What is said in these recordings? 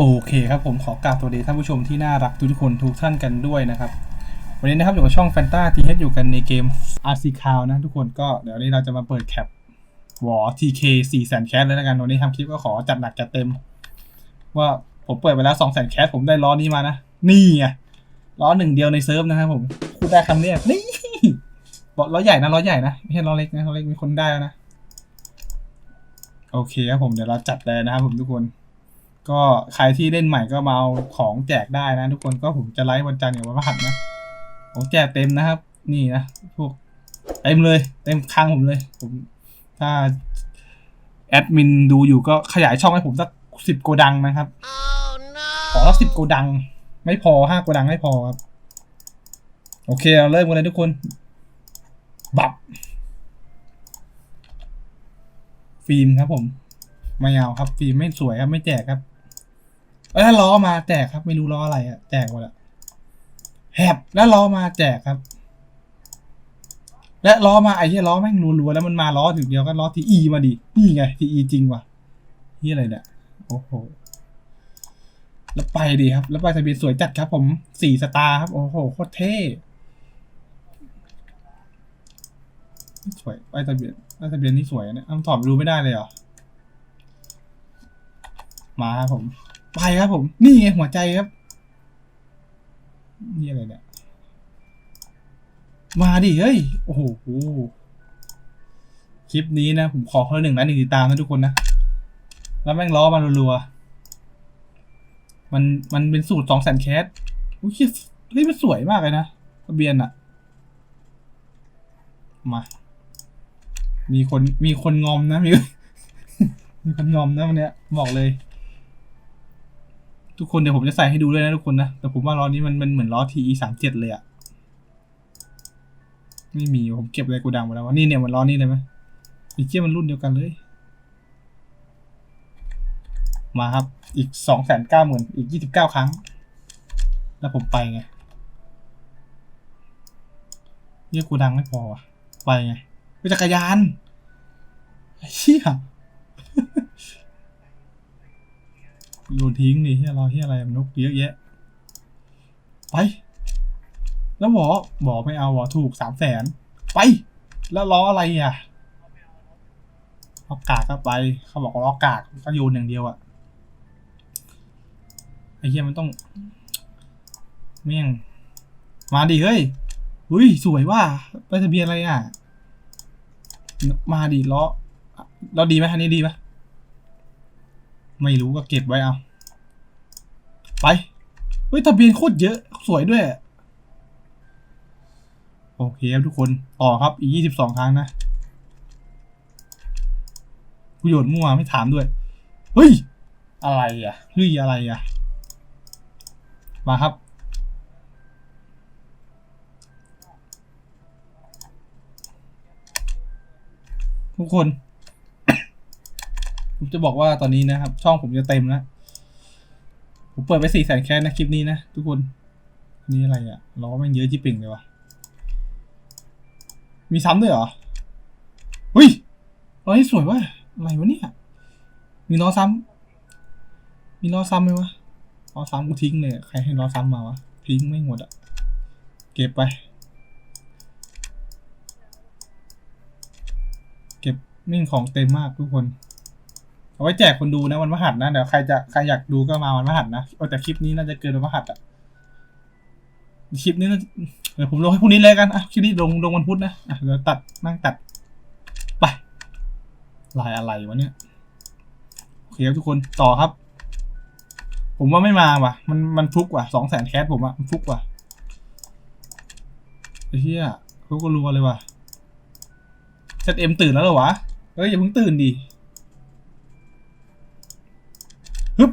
โอเคครับผมขอกราบสวัสดีท่านผู้ชมที่น่ารักทุกคนทุกท่านกันด้วยนะครับ วันนี้นะครับอยู่กับช่อง Fanta t h อยู่กันในเกม RC c o w นะทุกคนก็เดี๋ยวนี้เราจะมาเปิดแคปวอ TK 4 0 0 0 0แคสเลยแล้วกันวันนี้ทำคลิปก็ขอจัดหนักจัดเต็ม ว่าผมเปิดไปแล้ว2 0 0 0 0 0แคสผมได้ล้อนี้มานะ นี่ไงล้อหนึ่งเดียวในเซิร์ฟนะครับผมพูดได้คำเนี้ยนี่บอกล้อใหญ่นะล้อใหญ่นะไม่ใช่ล้อเล็กนะล้อเล็กมีคนได้แล้วนะโอเคครับผมเดี๋ยวเราจัดเลยนะครับผมทุกคน ก็ใครที่เล่นใหม่ก็มาเอาของแจกได้นะ ทุกคนก็ผมจะไลฟ์วันจันทร์กับวันพฤหัสนะของแจกเต็มนะครับ นี่นะพวกเต็มเลย เต็มคลังผมเลย ผมถ้าแอดมินดูอยู่ก็ขยายช่องให้ผมสักสิบโกดังนะครับขอสักสิบโกดัง ไม่พอห้าโกดังไม่พอครับ โอเคเราเริ่มกันเลยทุกคน บับ ฟิล์มครับผม ไม่เอาครับ ฟิล์มไม่สวยครับ ไม่แจกครับ เอ้ยล้อมาแจกครับ ไม่รู้ล้ออะไรอะแจกหมดอะแหบแล้วล้อมาแจกครับ และล้อมาไอ้ที่ล้อแม่งรัวๆแล้วมันมาล้อถึงเดียวก็ล้อทีอีมาดินี่ไงทีอีจริงว่ะนี่อะไรเนี่ยโอ้โหแล้วไปดีครับ แล้วไปทะเบียนสวยจัดครับผมสี่สตาร์ครับ โอ้โหโคตรเท่สวยไปทะเบียนไปทะเบียนนี่สวยอะเนี่ยต้องถอดดูไม่ได้เลยเหรอมาครับผม ไปครับผม นี่ไงหัวใจครับ นี่อะไรเนี่ย มาดิ เฮ้ย โอ้โห คลิปนี้นะ ผมขอคนละหนึ่งนะหนึ่งติดตามนะทุกคนนะ แล้วแม่งล้อมารัวๆ มัน มันเป็นสูตรสองแสนแคสโอ้ยเฮ้ย มันสวยมากเลยนะทะเบียนอะมา มีคน มีคนงอมนะ มี มีคนงอมนะวันเนี้ย บอกเลย ทุกคนเดี๋ยวผมจะใส่ให้ดูด้วยนะทุกคนนะ แต่ผมว่าล้อนี้มันมันเหมือนล้อ TE สามเจ็ดเลยอะไม่มีผมเก็บอะไรกูดังหมดแล้วว่านี่เนี่ยมันล้อนี้เลยไหมไอีเกี้ยมันรุ่นเดียวกันเลย มาครับ อีกสองแสนเก้าหมื่นอีกยี่สิบเก้าครั้ง แล้วผมไปไงเรียกกูดังไม่พอว่ะ ไปไงไปจักรยานไอ้เชี่ย โยนทิ้งนี่เฮียรอเฮียอะไรมันนกเยอะแยะ ไป แล้วหวอบอกไม่เอาหวอถูกสามแสนไป แล้วล้ออะไรอะล้อกากก็ไป เขาบอกว่าล้อกากก็โยนอย่างเดียวอะไอ้เฮียมันต้องเมี่ยงมาดิเฮ้ยอุ้ยสวยว่าไปทะเบียนอะไรอะ มาดิล้อล้อดีไหมคันนี้ดีไหม ไม่รู้ก็เก็บไว้เอา ไป เฮ้ยทะเบียนโคตรเยอะ สวยด้วย โอเคครับทุกคน ต่อครับ อีกยี่สิบสองครั้งนะกูโยนมั่วไม่ถามด้วย เฮ้ย อะไรอะเฮ้ยอะไรอะ มาครับทุกคน ผมจะบอกว่าตอนนี้นะครับ ช่องผมจะเต็มแล้ว ผมเปิดไปสี่แสนแค่นะคลิปนี้นะทุกคน นี่อะไรอะ่ะล้อแม่งเยอะจิปิ่งเลยวะมีซ้ำด้วยเหรอหุ้ยล้อที่สวยว่ะอะไรวะเนี่ย มีล้อซ้ำ มีล้อซ้ำไหมวะล้อซ้ำกูทิ้งเลยใครให้ล้อซ้ำมาวะ ทิ้งไม่หมดอะ่ะเก็บไป เก็บมิ่งของเต็มมากทุกคน เอาไว้แจกคนดูนะวันพฤหัสนะเดี๋ยวใครจะใครอยากดูก็มาวันพฤหัสนะโอ้แต่คลิปนี้น่าจะเกินวันพฤหัสอะคลิปนี้น่าเดี๋ยวผมลงให้พรุ่งนี้เลยกันอะคลิปนี้ลงลงวันพุธนะอะเดี๋ยวตัดนั่งตัดไปลายอะไรวะเนี่ยโอเคครับทุกคนต่อครับ ผมว่าไม่มาว่ะ มันมันฟุกว่ะสองแสนแคสผมอะมันฟุกว่ะไอ้เหี้ยเขาก็รัวเลยว่ะเซตเอ็มตื่นแล้วเหรอวะเอ้ยอย่าเพิ่งตื่นดิ ฮึบ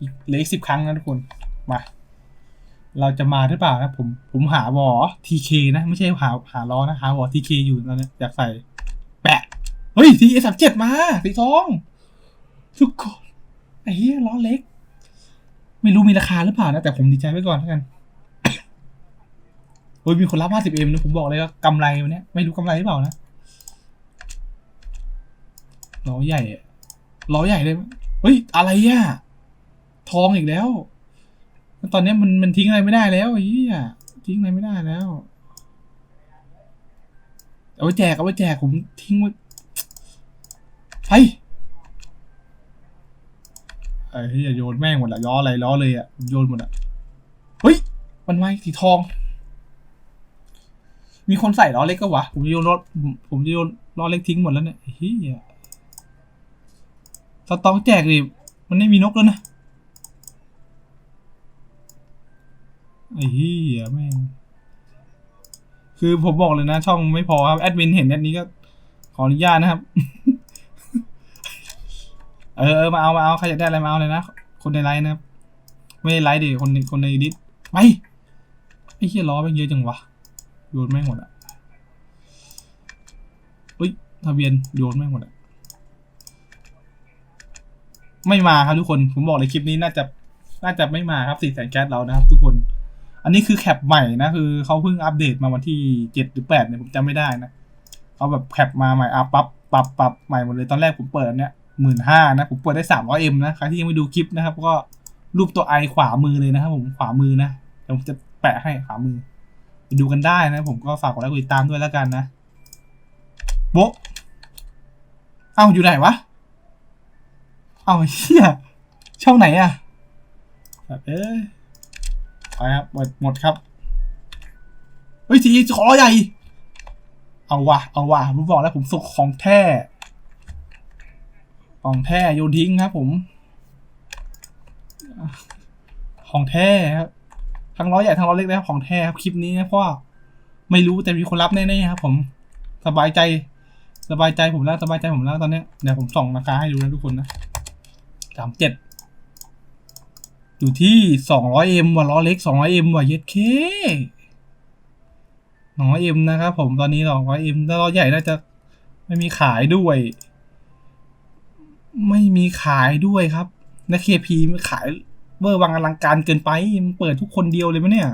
อีกเลืออีกสิบครั้งนะทุกคน มา เราจะมาหรือเปล่านะผม ผมหาวอทีเคนะ ไม่ใช่หาหาล้อนะหาวอทีเคอยู่ตอนนี้อยากใส่ แปะ เฮ้ยทีเอสามเจ็ดมาสีทองทุกคนไอ้เหี้ยล้อเล็ก ไม่รู้มีราคาหรือเปล่านะ แต่ผมดีใจไว้ก่อนแล้วกันเฮ้ยมีคนรับห้าสิบเอ็มนะผมบอกเลยว่ากำไรวันเนี้ยไม่รู้กำไรหรือเปล่านะ ล้อใหญ่อะล้อใหญ่เลยเฮ้ย อะไรอะทองอีกแล้ว ตอนนี้มันมันทิ้งอะไรไม่ได้แล้วไอ้เหี้ยทิ้งอะไรไม่ได้แล้ว เอาไปแจกเอาไปแจกผมทิ้งไว้ไปไอ้เหี้ยโยนแม่งหมดละล้ออะไรล้อเลยอะโยนหมดอะเฮ้ยมันไว้สีทอง มีคนใส่ล้อเล็กก็วะผมจะโยนล้อผมจะโยนล้อเล็กทิ้งหมดแล้วเนี่ยไอ้เฮีย สตองแจกดิมันไม่มีนกแล้วนะไอ้เฮียแม่งคือผมบอกเลยนะ ช่องไม่พอครับแอดมินเห็นแอดนี้ก็ ขออนุญาตนะครับ เออเออมาเอามาเอาใครอยากได้อะไรมาเอาเลยนะ คนในไลน์นะครับ ไม่ได้ไลน์ดิคนในคนในดิสไปไอ้เฮียล้อแม่งเยอะจังวะโยนแม่งหมดอะเฮ้ยทะเบียนโยนแม่งหมดอะ ไม่มาครับทุกคน ผมบอกเลยคลิปนี้น่าจะน่าจะไม่มาครับสี่แสนแก๊สเรานะครับ ทุกคน อันนี้คือแคปใหม่นะคือเขาเพิ่งอัปเดตมาวันที่เจ็ดหรือแปดเนี่ยผมจำไม่ได้นะเขาแบบแคปมาใหม่อัพปั๊บปรับปรับใหม่หมดเลยตอนแรกผมเปิดอันเนี้ยหมื่นห้านะผมเปิดได้สามร้อยเอ็มนะใครที่ยังไม่ดูคลิปนะครับ ก็รูปตัวไอขวามือเลยนะครับ ผมขวามือนะเดี๋ยวผมจะแปะให้ขวามือไปดูกันได้นะ ผมก็ฝากกดไลค์กดติดตามด้วยแล้วกันนะโบะเอ้าอยู่ไหนวะ เอ้าเฮียช่องไหนอะแบบเอ้ยไปครับหมดหมดครับ เฮ้ยทีขอใหญ่ เอาว่ะเอาว่ะผมบอกแล้วผมสุกของแท้ ของแท้โยนทิ้งครับผม ของแท้ครับ ทั้งล้อใหญ่ทั้งล้อเล็กนะครับของแท้ครับคลิปนี้นะเพราะว่าไม่รู้แต่มีคนรับแน่ๆครับ ผม สบายใจ สบายใจผมแล้วสบายใจผมแล้วตอนเนี้ยเดี๋ยวผมส่องราคาให้ดูนะทุกคนนะ สามเจ็ดอยู่ที่สองร้อยเอ็มว่ะล้อเล็กสองร้อยเอ็มว่ะเย็ดเคสองร้อยเอ็มนะครับผมตอนนี้สองร้อยเอ็มแล้วล้อใหญ่น่าจะไม่มีขายด้วย ไม่มีขายด้วยครับและเคพีมันขายเวอร์วังอลังการเกินไปมันเปิดทุกคนเดียวเลยมั้ยเนี่ย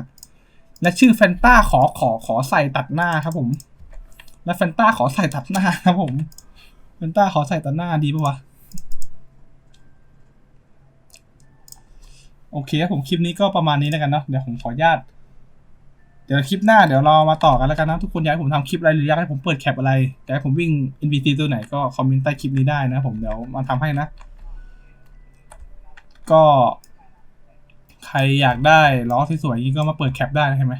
และชื่อแฟนต้าขอขอขอใส่ตัดหน้าครับผม และแฟนต้าขอใส่ตัดหน้าครับผมแฟนต้าขอใส่ตัดหน้าดีปะวะ โอเคครับผมคลิปนี้ก็ประมาณนี้แล้วกันเนาะเดี๋ยวผมขออนุญาตเดี๋ยวคลิปหน้าเดี๋ยวเรามาต่อกันแล้วกันนะทุกคนอยากให้ผมทำคลิปอะไรหรืออยากให้ผมเปิดแคปอะไรอยากให้ผมวิ่ง NPC ตัวไหนก็คอมเมนต์ใต้คลิปนี้ได้นะผมเดี๋ยวมาทำให้นะ ก็ ใครอยากได้ล้อสวยๆอย่างนี้ก็มาเปิดแคปได้นะเห็นไหม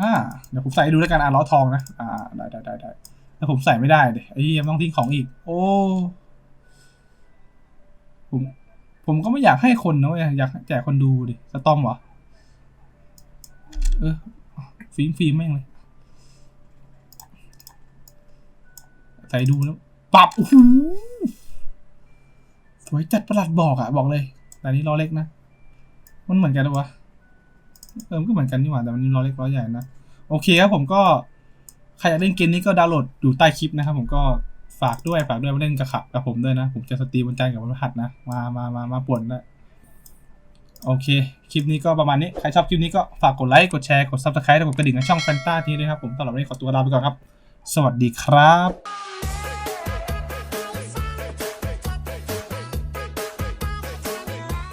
อ่าเดี๋ยวผมใส่ดูแล้วกันอะล้อทองนะอ่าได้ได้ได้ได้แล้วผมใส่ไม่ได้เดยไอ้ยังต้องทิ้งของอีก โอ้ผม ผมก็ไม่อยากให้คนนะเว้ยอยากแจกคนดูดิสตอมเหรอ เออฟิล์มฟิล์มแม่งเลยใส่ดูแล้วปรับโอ้โหสวยจัดประหลัดบอกอะบอกเลย แต่อันนี้ล้อเล็กนะ มันเหมือนกันหรอวะเออมันก็เหมือนกันนี่หว่าแต่มันล้อเล็กล้อใหญ่นะ โอเคครับผมก็ ใครอยากเล่นเกมนี้ก็ดาวน์โหลดอยู่ใต้คลิปนะครับผมก็ ฝากด้วยฝากด้วยมาเล่นกับขับกับผมด้วยนะ ผมจะสตรีมวันจันทร์กับวันพฤหัสนะ มามามามาป่วนนะโอเค คลิปนี้ก็ประมาณนี้ ใครชอบคลิปนี้ก็ฝากกดไลค์ กดแชร์ กดซับสไครต์และกดกระดิ่งในช่องแฟนต้าทีด้วยครับ ผมสำหรับวันนี้ขอตัวลาไปก่อนครับ สวัสดีครับ